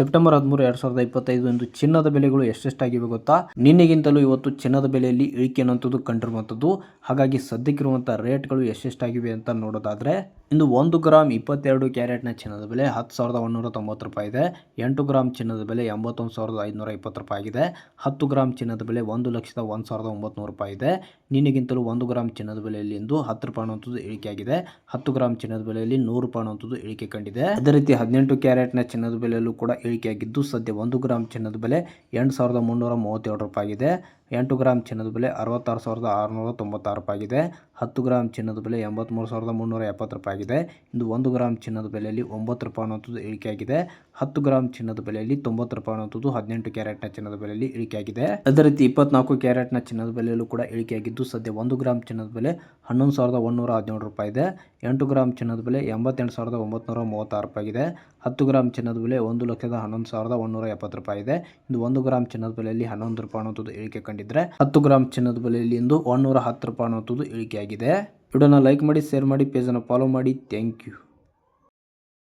September ಹದಿಮೂರು ಎರಡ್ ಸಾವಿರದ ಇಪ್ಪತ್ತೈದು ಎಂದು ಚಿನ್ನದ ಬೆಲೆಗಳು ಎಷ್ಟೆಷ್ಟಾಗಿವೆ ಗೊತ್ತಾ? ನಿನ್ನೆಗಿಂತಲೂ ಇವತ್ತು ಚಿನ್ನದ ಬೆಲೆಯಲ್ಲಿ ಇಳಿಕೆ ಅನ್ನುವಂಥದ್ದು ಕಂಡಿರುವಂಥದ್ದು. ಹಾಗಾಗಿ ಸದ್ಯಕ್ಕಿರುವಂಥ ರೇಟ್ಗಳು ಎಷ್ಟೆಷ್ಟಾಗಿವೆ ಅಂತ ನೋಡೋದಾದ್ರೆ ಇಂದು ಒಂದು ಗ್ರಾಮ್ ಇಪ್ಪತ್ತೆರಡು ಕ್ಯಾರೆಟ್ನ ಚಿನ್ನದ ಬೆಲೆ ಹತ್ತು ಸಾವಿರದ ಒಂದೂರ ತೊಂಬತ್ತು ರೂಪಾಯಿ ಇದೆ. ಎಂಟು ಗ್ರಾಮ್ ಚಿನ್ನದ ಬೆಲೆ ಎಂಬತ್ತೊಂದು ಸಾವಿರದ ಐದುನೂರ ಇಪ್ಪತ್ತು ರೂಪಾಯಿ ಆಗಿದೆ. ಹತ್ತು ಗ್ರಾಮ್ ಚಿನ್ನದ ಬೆಲೆ ಒಂದು ಲಕ್ಷದ ಒಂದು ಸಾವಿರದ ಒಂಬತ್ತು ರೂಪಾಯಿ ಇದೆ. ನಿನ್ನೆಗಿಂತಲೂ ಒಂದು ಗ್ರಾಮ್ ಚಿನ್ನದ ಬೆಲೆಯಲ್ಲಿ ಇಂದು ಹತ್ತು ರೂಪಾಯಿ ಅನ್ನುವಂಥದ್ದು ಇಳಿಕೆಯಾಗಿದೆ ಹತ್ತು ಗ್ರಾಮ್ ಚಿನ್ನದ ಬೆಲೆಯಲ್ಲಿ ನೂರು ರೂಪಾಯಿ ಅನ್ನುವಂಥದ್ದು ಇಳಿಕೆ ಕಂಡಿದೆ. ಅದೇ ರೀತಿ ಹದಿನೆಂಟು ಕ್ಯಾರೆಟ್ನ ಚಿನ್ನದ ಬೆಲೆಯಲ್ಲೂ ಕೂಡ ಇಳಿಕೆಯಾಗಿದ್ದು ಸದ್ಯ ಒಂದು ಗ್ರಾಮ್ ಚಿನ್ನದ ಬೆಲೆ ಎಂಟು ಸಾವಿರದ ಮುನ್ನೂರ ಮೂವತ್ತೇಳು ರೂಪಾಯಿ ಆಗಿದೆ. ಎಂಟು ಗ್ರಾಮ್ ಚಿನ್ನದ ಬೆಲೆ ಅರವತ್ತಾರು ಸಾವಿರದ ಆರುನೂರ ತೊಂಬತ್ತಾರು ರೂಪಾಯಿ ಆಗಿದೆ. ಹತ್ತು ಗ್ರಾಮ್ ಚಿನ್ನದ ಬೆಲೆ ಎಂಬತ್ತ್ಮೂರು ಸಾವಿರದ ಮುನ್ನೂರ ಎಪ್ಪತ್ತು ರೂಪಾಯಿ ಆಗಿದೆ. ಇಂದು ಒಂದು ಗ್ರಾಮ್ ಚಿನ್ನದ ಬೆಲೆಯಲ್ಲಿ ಒಂಬತ್ತು ರೂಪಾಯಿ ಅನ್ನುವಂಥದ್ದು ಇಳಿಕೆಯಾಗಿದೆ. ಹತ್ತು ಗ್ರಾಮ್ ಚಿನ್ನದ ಬೆಲೆಯಲ್ಲಿ ತೊಂಬತ್ತು ರೂಪಾಯಿ ಅನ್ನೋದು ಹದಿನೆಂಟು ಕ್ಯಾರೆಟ್ನ ಚಿನ್ನದ ಬೆಲೆಯಲ್ಲಿ ಇಳಿಕೆಯಾಗಿದೆ. ಅದೇ ರೀತಿ ಇಪ್ಪತ್ನಾಲ್ಕು ಕ್ಯಾರೆಟ್ನ ಚಿನ್ನದ ಬೆಲೆಯಲ್ಲೂ ಕೂಡ ಇಳಿಕೆಯಾಗಿದ್ದು, ಸದ್ಯ ಒಂದು ಗ್ರಾಮ್ ಚಿನ್ನದ ಬೆಲೆ ಹನ್ನೊಂದು ಸಾವಿರದ ಒಂದೂರ ಹದಿನೇಳು ರೂಪಾಯಿ ಇದೆ. ಎಂಟು ಗ್ರಾಮ್ ಚಿನ್ನದ ಬೆಲೆ ಎಂಬತ್ತೆಂಟು ಸಾವಿರದ ಒಂಬತ್ನೂರ ಮೂವತ್ತಾರು ರೂಪಾಯಿ ಇದೆ ಹತ್ತು ಗ್ರಾಮ್ ಚಿನ್ನದ ಬೆಲೆ ಒಂದು ಲಕ್ಷದ ಹನ್ನೊಂದು ಸಾವಿರದ ಒಂದೂರ ಎಪ್ಪತ್ತು ರೂಪಾಯಿ ಇದೆ. ಇಂದು ಒಂದು ಗ್ರಾಮ್ ಚಿನ್ನದ ಬೆಲೆಯಲ್ಲಿ ಹನ್ನೊಂದು ರೂಪಾಯಿ ಅನ್ನೋದು ಇಳಿಕೆ ಕಂಡಿದ್ರೆ, ಹತ್ತು ಗ್ರಾಮ್ ಚಿನ್ನದ ಬೆಲೆಯಲ್ಲಿ ಇಂದು ಒಂದೂರ ಹತ್ತು ರೂಪಾಯಿ ಅನ್ನೋದು ಇಳಿಕೆಯಾಗಿದೆ. ವಿಡಿಯೋನ ಲೈಕ್ ಮಾಡಿ ಶೇರ್ ಮಾಡಿ ಪೇಜನ್ನು ಫಾಲೋ ಮಾಡಿ. Thank you